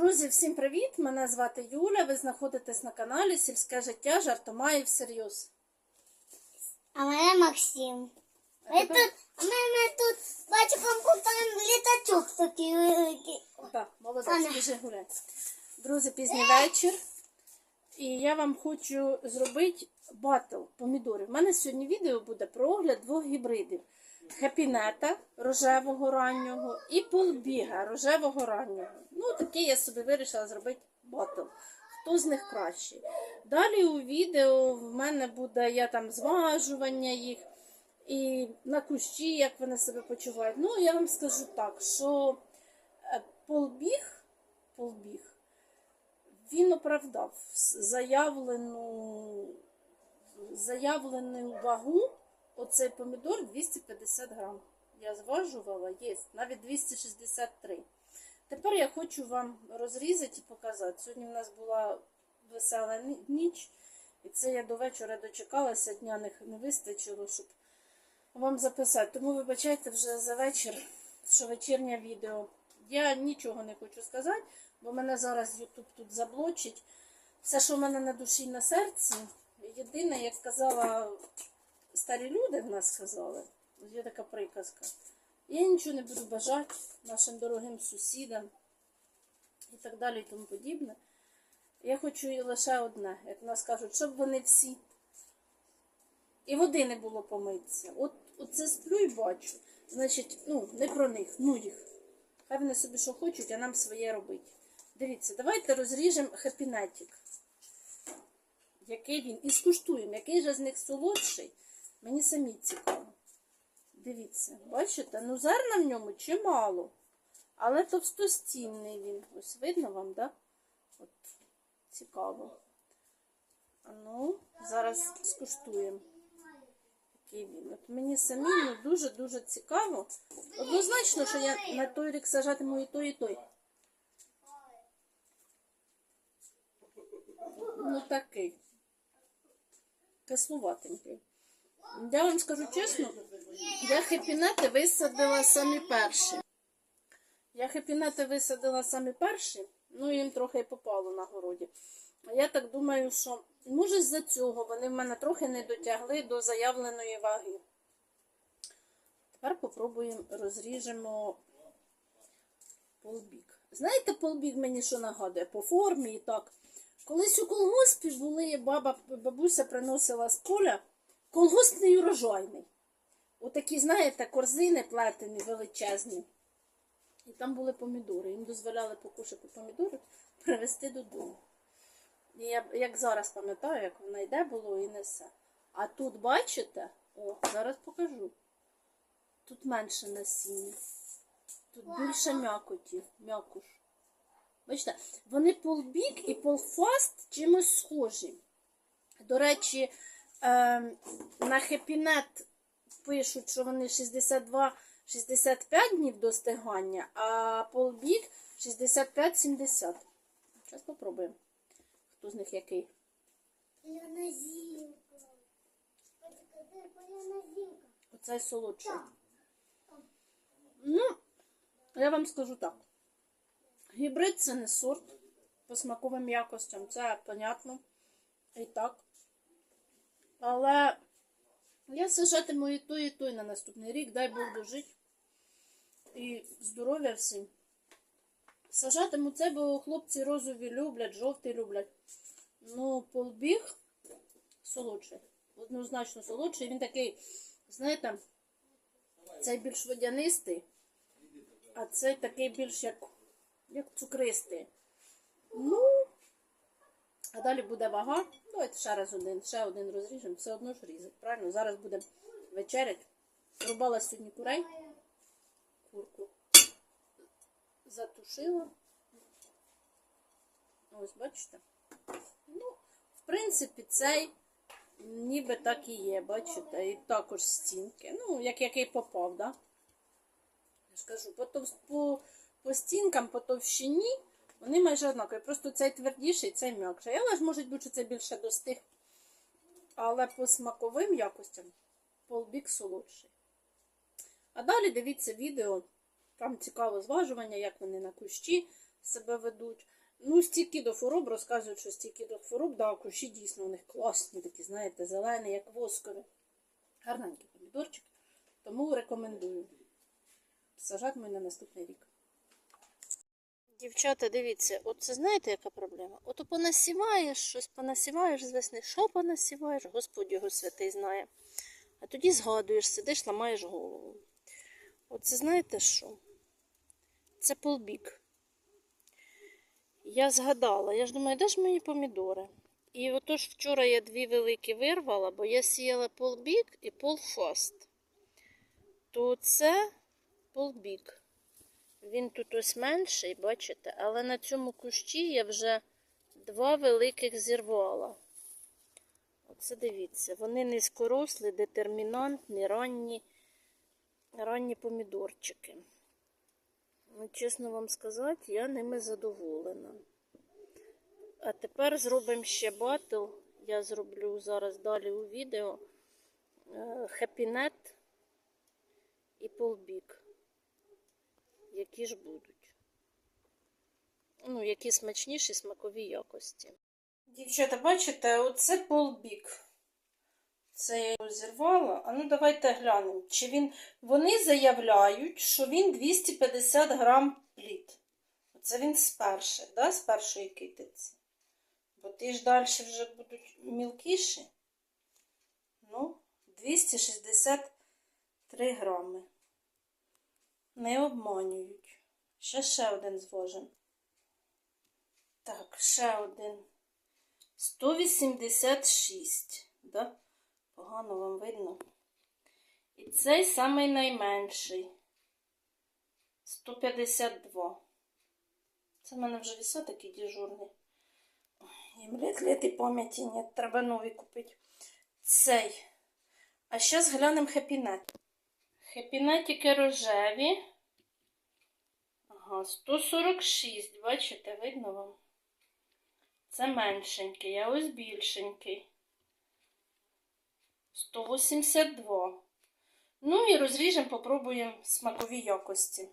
Друзі, всім привіт! Мене звати Юля. Ви знаходитесь на каналі Сільське життя жартомає всерйоз. А мене Максим. А Ми тут, у мене тут бачу комп'ютером літачок такий великий. Так, молодець, біжи гуляй. Друзі, пізній вечір. І я вам хочу зробити батл помідорів. У мене сьогодні відео буде про огляд двох гібридів: хепінета рожевого раннього і полбіга рожевого раннього. Ну, такий я собі вирішила зробити батл. Хто з них кращий? Далі у відео в мене буде я там зважування їх і на кущі, як вони себе почувають. Ну, я вам скажу так, що е, полбіг, полбіг, він оправдав заявлену, заявлену вагу. Оцей помідор 250 грам. Я зважувала, є, навіть 263. Тепер я хочу вам розрізати і показати. Сьогодні в нас була весела ніч, і це я до вечора дочекалася, дня не, вистачило, щоб вам записати. Тому вибачайте вже за вечір, що вечірнє відео. Я нічого не хочу сказати, бо мене зараз Ютуб тут заблочить. Все, що в мене на душі і на серці. Єдине, як сказала старі люди в нас сказали, є така приказка. Я нічого не буду бажати нашим дорогим сусідам і так далі і тому подібне. Я хочу лише одне, як нас кажуть, щоб вони всі. І води не було помитися. От, от це сплю і бачу. Значить, ну, не про них, ну їх. Хай вони собі що хочуть, а нам своє робить. Дивіться, давайте розріжемо хепінетик. Який він? І скуштуємо, який же з них солодший. Мені самі цікаво. Дивіться, бачите, ну зерна в ньому чимало. Але товстостінний він. Ось видно вам? Да? От, цікаво. А ну, зараз скуштуємо. Який він. От мені самі ну, дуже-дуже цікаво. Однозначно, що я на той рік сажатиму і той, і той. Ну такий. Кислуватенький. Я вам скажу чесно, я хепінети висадила самі перші. Я хепінети висадила самі перші, ну їм трохи і попало на городі. А я так думаю, що може з-за цього вони в мене трохи не дотягли до заявленої ваги. Тепер попробуємо розріжемо полбік. Знаєте, полбік мені що нагадує? По формі і так. Колись у колгоспі були, баба, бабуся приносила з поля колгоспний урожайний. Отакі, знаєте, корзини плетені величезні. І там були помідори. Їм дозволяли покушати помідори, привезти додому. І я як зараз пам'ятаю, як вона йде було і несе. А тут, бачите, о, зараз покажу. Тут менше насіння. Тут більше м'якоті, м'якуш. Бачите, вони полбік і полфаст чимось схожі. До речі, е, на хепінет пишуть, що вони 62-65 днів достигання, а полбік 65-70. Зараз попробуємо. Хто з них який? Оцей солодший. Ну, я вам скажу так. Гібрид це не сорт по смаковим якостям, це понятно. І так. Але я сажатиму і той, і той на наступний рік, дай Бог дожить. І здоров'я всім. Сажатиму це, бо хлопці розові люблять, жовтий люблять. Ну, полбіг солодший. Однозначно солодший. Він такий, знаєте, цей більш водянистий, а цей такий більш як, як цукристий. Ну, а далі буде вага. Давайте ще раз один, ще один розріжемо, все одно ж різати. Правильно? Зараз буде вечерять. Рубала сьогодні курей. Курку затушила. Ось, бачите? Ну, в принципі, цей ніби так і є, бачите, і також стінки. Ну, як який попав, да? Я ж кажу, по, по, по стінкам, по товщині, вони майже однакові. Просто цей твердіший, цей м'якший. Але ж може бути, що це більше достиг. Але по смаковим якостям полбік солодший. А далі дивіться відео. Там цікаво зважування, як вони на кущі, себе ведуть. Ну, стільки до хвороб розказують, що стільки до хвороб, да, кущі дійсно у них класні, такі, знаєте, зелені, як воскові. Гарненькі помідорчики. Тому рекомендую. Сажати ми на наступний рік. Дівчата, дивіться, от це знаєте, яка проблема? От понасіваєш щось, понасіваєш з весни. Що понасіваєш? Господь його святий знає. А тоді згадуєш, сидиш, ламаєш голову. Оце знаєте що? Це полбік. Я згадала, я ж думаю, де ж мої помідори? І отож вчора я дві великі вирвала, бо я сіяла полбік і полфаст. То це полбік. Він тут ось менший, бачите, але на цьому кущі я вже два великих зірвала. Оце дивіться, вони низькорослі, детермінантні, ранні, ранні помідорчики. Ну, чесно вам сказати, я ними задоволена. А тепер зробимо ще батл. Я зроблю зараз далі у відео хепінет і полбік. Які ж будуть. Ну, які смачніші смакові якості. Дівчата, бачите, оце полбік. Це я його зірвала. А ну давайте глянемо. Чи він... Вони заявляють, що він 250 грам плід. Оце він з перших, да? з першої китиці. Бо ті ж далі вже будуть мілкіші. Ну, 263 грами. Не обманюють. Ще ще один звожен. Так, ще один. 186. Да? Погано вам видно. І цей самий найменший. 152. Це в мене вже віса такий дежурний. Їм лет лет і пам'яті нет, треба нові купити. Цей. А зараз глянемо хепінет. Хепінетики рожеві. Ага, 146, бачите, видно вам? Це меншенький, а ось більшенький. 182. Ну і розріжемо, попробуємо смакові якості.